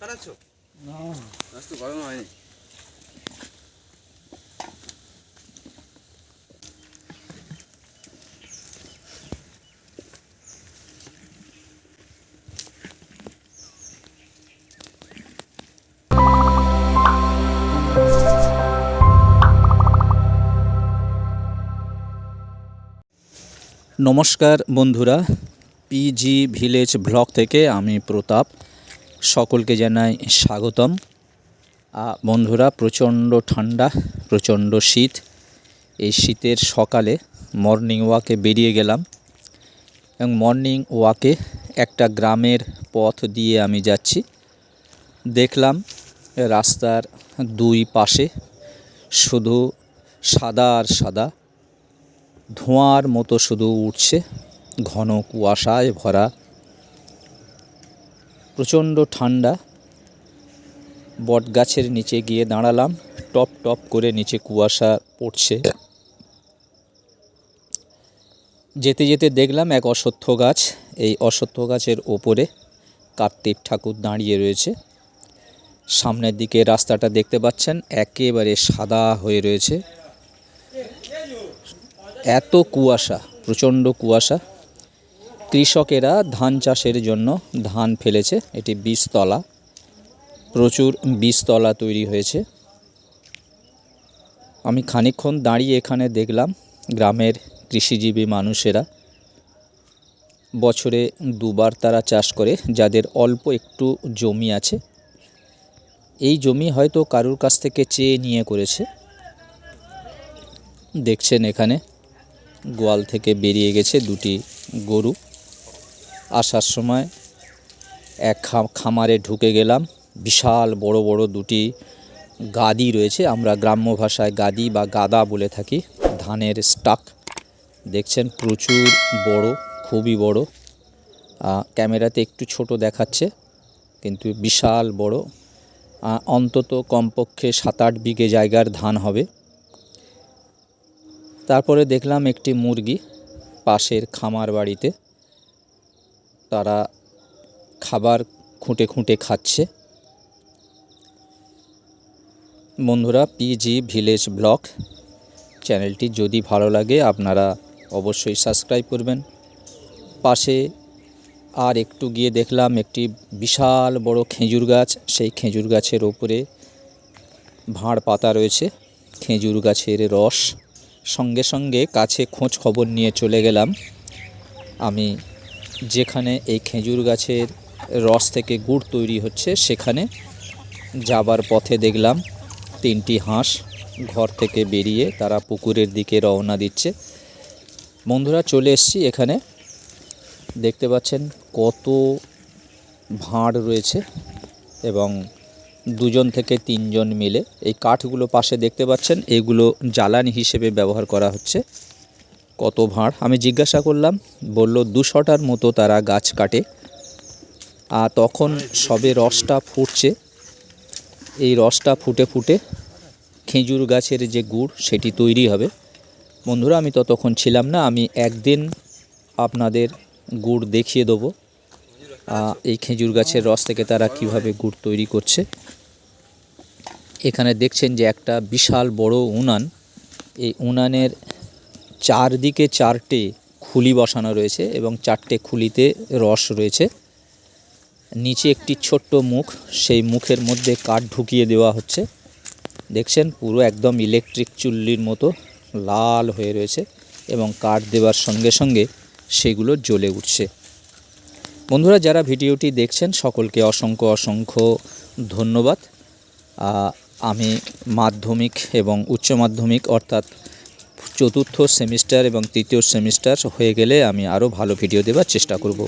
কাটাচ্ছ? না। তো গরম হয়নি। নমস্কার বন্ধুরা পিজি ভিলেজ ব্লগ থেকে আমি প্রতাপ। সকলকে জানাই স্বাগতম। বন্ধুরা, প্রচণ্ড ঠান্ডা, প্রচণ্ড শীত। এই শীতের সকালে মর্নিং ওয়াকে বেরিয়ে গেলাম এবং মর্নিং ওয়াকে একটা গ্রামের পথ দিয়ে আমি যাচ্ছি। দেখলাম রাস্তার দুই পাশে শুধু সাদা আর সাদা ধোঁয়ার মতো শুধু উঠছে, ঘন কুয়াশায় ভরা প্রচণ্ড ঠান্ডা। বট গাছের নিচে গিয়ে দাঁড়ালাম। টপ টপ করে নিচে কুয়াশা পড়ছে। যেতে যেতে দেখলাম এক অশ্বত্থ গাছ। এই অশ্বত্থ গাছের ওপরে কার্তিক ঠাকুর দাঁড়িয়ে রয়েছে। সামনের দিকে রাস্তাটা দেখতে পাচ্ছেন, একেবারে সাদা হয়ে রয়েছে। এত কুয়াশা, প্রচণ্ড কুয়াশা। কৃষকেরা ধান চাষের জন্য ধান ফেলেছে। এটি বীজতলা। প্রচুর বীজতলা তৈরি হয়েছে। আমি খানিকক্ষণ দাঁড়িয়ে এখানে দেখলাম গ্রামের কৃষিজীবী মানুষেরা। বছরে দুবার তারা চাষ করে, যাদের অল্প একটু জমি আছে। এই জমি হয়তো কারুর কাছ থেকে চেয়ে নিয়ে করেছে। দেখছেন এখানে গোয়াল থেকে বেরিয়ে গেছে দুটি গরু। আসার সময় এক খামারে ঢুকে গেলাম। বিশাল বড় বড় দুটি গাদি রয়েছে। আমরা গ্রাম্য ভাষায় গাদি বা গাদা বলে থাকি। ধানের স্টাক। দেখছেন প্রচুর বড়, খুবই বড়। ক্যামেরাতে একটু ছোট দেখাচ্ছে, কিন্তু বিশাল বড়। অন্তত কমপক্ষে সাত আট বিঘে জায়গার ধান হবে। তারপরে দেখলাম একটি মুরগি পাশের খামার বাড়িতে। তারা খাবার খুঁটে খুঁটে খাচ্ছে। বন্ধুরা পিজি ভিলেজ ব্লক চ্যানেলটি যদি ভালো লাগে, আপনারা অবশ্যই সাবস্ক্রাইব করবেন। পাশে আর একটু গিয়ে দেখলাম একটি বিশাল বড় খেজুর গাছ। সেই খেজুর গাছের ওপরে ভাঁড় পাতা রয়েছে। খেজুর গাছের রস। সঙ্গে সঙ্গে কাছে খোঁজ খবর নিয়ে চলে গেলাম। আমি যেখানে এই খেজুর গাছের রস থেকে গুড় তৈরি হচ্ছে, সেখানে যাবার পথে দেখলাম তিনটি হাঁস ঘর থেকে বেরিয়ে তারা পুকুরের দিকে রওনা দিচ্ছে। বন্ধুরা, চলে এসছি এখানে। দেখতে পাচ্ছেন কত ভাঁড় রয়েছে এবং দুজন থেকে তিনজন মিলে এই কাঠগুলো পাশে দেখতে পাচ্ছেন, এগুলো জ্বালানি হিসেবে ব্যবহার করা হচ্ছে। কত ভাঁড়? আমি জিজ্ঞাসা করলাম, বলল দুশোটার মতো তারা গাছ কাটে। আর তখন সবে রসটা ফুটছে। এই রসটা ফুটে ফুটে খেজুর গাছের যে গুড়, সেটি তৈরি হবে। বন্ধুরা, আমি ততক্ষণ ছিলাম না, আমি একদিন আপনাদের গুড় দেখিয়ে দেবো এই খেজুর গাছের রস থেকে তারা কীভাবে গুড় তৈরি করছে। এখানে দেখছেন যে একটা বিশাল বড় উনান। এই উনানের চারদিকে চারটে খুলি বসানো রয়েছে এবং চারটে খুলিতে রস রয়েছে। নিচে একটি ছোট্ট মুখ, সেই মুখের মধ্যে কাঠ ঢুকিয়ে দেওয়া হচ্ছে। দেখছেন, পুরো একদম ইলেকট্রিক চুল্লির মতো লাল হয়ে রয়েছে এবং কাঠ দেওয়ার সঙ্গে সঙ্গে সেগুলো জ্বলে উঠছে। বন্ধুরা, যারা ভিডিওটি দেখছেন, সকলকে অসংখ্য অসংখ্য ধন্যবাদ। আমি মাধ্যমিক এবং উচ্চ মাধ্যমিক, অর্থাৎ চতুর্থ সেমিস্টার এবং তৃতীয় সেমিস্টার হয়ে গেলে আমি আরও ভালো ভিডিও দেওয়ার চেষ্টা করব।